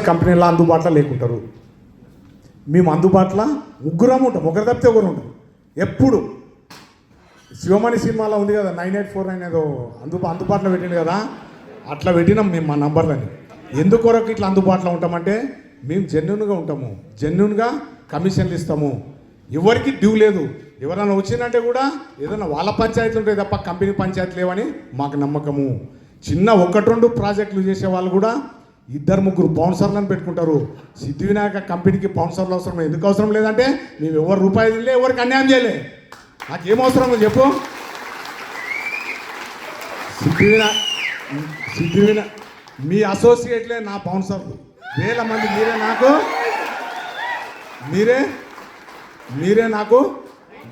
కంపెనీలో అందుబాటులో లేకుంటారు. మేము అందుబాటులో ముగ్గురం ఉంటాం. ఒకరు తప్పితే ఒకరు ఉంటాం ఎప్పుడు? శివమణి సినిమాలో ఉంది కదా నైన్ ఎయిట్ ఫోర్ నైన్ ఏదో అందుబా అందుబాటులో పెట్టింది కదా అట్లా పెట్టినాం మేము మా నంబర్లని. ఎందుకొరకు ఇట్లా అందుబాటులో ఉంటామంటే మేము జెన్యున్గా ఉంటాము. జెన్యున్గా కమిషన్లు ఇస్తాము. ఎవరికి డ్యూ లేదు. ఎవరైనా వచ్చిందంటే కూడా ఏదైనా వాళ్ళ పంచాయతీలు ఉంటాయి తప్ప కంపెనీ పంచాయతీ లేవని మాకు నమ్మకము. చిన్న ఒకటి రెండు ప్రాజెక్టులు చేసే వాళ్ళు కూడా ఇద్దరు ముగ్గురు పౌన్సర్లను పెట్టుకుంటారు. సిద్ధి వినాయక కంపెనీకి బౌన్సర్లు అవసరం ఎందుకు అవసరం లేదంటే మేము ఎవరు రూపాయలు తినలే ఎవరికి అన్యాయం చేయలే. నాకేం అవసరం చెప్పు. సిద్ధి సిద్ధివినా సిద్ధి మీ అసోసియేట్లే నా బౌన్సర్లు వేల మంది మీరే నాకు మీరే మీరే నాకు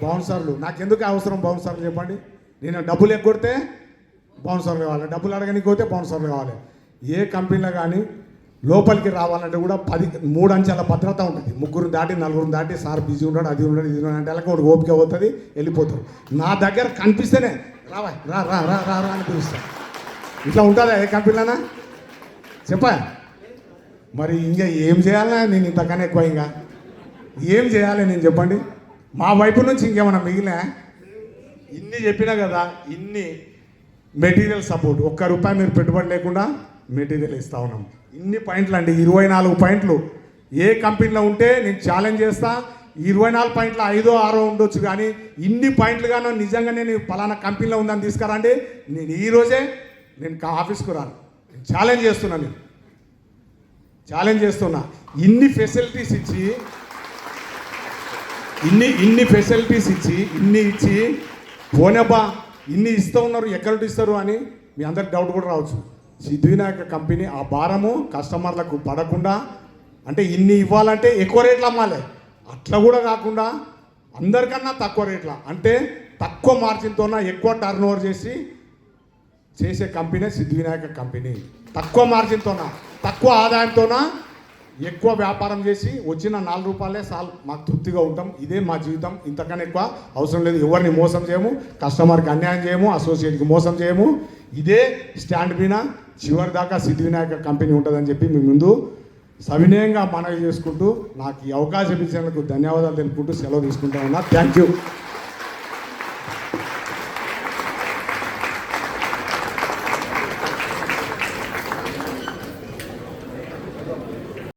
బౌన్సర్లు నాకెందుకు అవసరం బౌన్సర్లు చెప్పండి. నేను డబ్బులు ఎగ్గొడితే బౌన్సర్లు కావాలి. డబ్బులు అడగనికి పోతే బౌన్సర్లు కావాలి. ఏ కంపెనీలో కానీ లోపలికి రావాలంటే కూడా పది మూడు అంచెల భద్రత ఉంటుంది. ముగ్గురు దాటి నలుగురు దాటి సార్ బిజీ ఉన్నాడు అది ఉన్నాడు ఇది ఉన్నాడు అంటే వాళ్ళకి ఒకటి ఓపిక అవుతుంది వెళ్ళిపోతారు. నా దగ్గర కనిపిస్తేనే రావా రా రా రా రా రా అని పిలుస్తాను ఇట్లా ఉంటుందా ఏ కంపెనీలోనా? చెప్పా. మరి ఇంకా ఏం చేయాలన్నా నేను ఇంతకన్నా ఎక్కువ ఇంకా. ఏం చేయాలి నేను చెప్పండి? మా వైపు నుంచి ఇంకేమన్నా మిగిలిన? ఇన్ని చెప్పినా కదా ఇన్ని మెటీరియల్ సపోర్ట్. ఒక్క రూపాయి మీరు పెట్టుబడి లేకుండా మెటీరియల్ ఇస్తూ ఉన్నాం. ఇన్ని పాయింట్లు అండి ఇరవై నాలుగు పాయింట్లు. ఏ కంపెనీలో ఉంటే నేను ఛాలెంజ్ చేస్తా ఇరవై నాలుగు పాయింట్లు ఐదో ఆరో ఉండొచ్చు కానీ ఇన్ని పాయింట్లుగానో నిజంగా నేను పలానా కంపెనీలో ఉందని తీసుకురండి. నేను ఈరోజే నేను కా- ఆఫీస్కు రాను. నేను ఛాలెంజ్ చేస్తున్నా నేను. ఛాలెంజ్ చేస్తున్నా. ఇన్ని ఫెసిలిటీస్ ఇచ్చి ఇన్ని ఇన్ని ఫెసిలిటీస్ ఇచ్చి ఇన్ని ఇచ్చి పోనబ్బా ఇన్ని ఇస్తూ ఉన్నారు ఎక్కడ ఇస్తారు అని మీ అందరికి డౌట్ కూడా రావచ్చు. సిద్ధివినాయక కంపెనీ ఆ భారము కస్టమర్లకు పడకుండా అంటే ఇన్ని ఇవ్వాలంటే ఎక్కువ రేట్లు అమ్మాలి. అట్లా కూడా కాకుండా అందరికన్నా తక్కువ రేట్ల. అంటే తక్కువ మార్జిన్తోన ఎక్కువ టర్న్ ఓవర్ చేసి చేసే కంపెనీ సిద్ధివినాయక కంపెనీ. తక్కువ మార్జిన్తోన తక్కువ ఆదాయంతోన ఎక్కువ వ్యాపారం చేసి వచ్చిన నాలుగు రూపాయలే సాల్ మాకు తృప్తిగా ఉంటాం. ఇదే మా జీవితం. ఇంతకన్నా ఎక్కువ అవసరం లేదు. ఎవరిని మోసం చేయము కస్టమర్కి అన్యాయం చేయము అసోసియేట్కి మోసం చేయము. ఇదే స్టాండ్ మీద చివరి దాకా సిద్ధివినాయక కంపెనీ ఉంటుందని చెప్పి మీ ముందు సవినయంగా మనవి చేసుకుంటూ నాకు ఈ అవకాశం ఇచ్చినందుకు ధన్యవాదాలు తెలుపుకుంటూ సెలవు తీసుకుంటా ఉన్నా. Thank you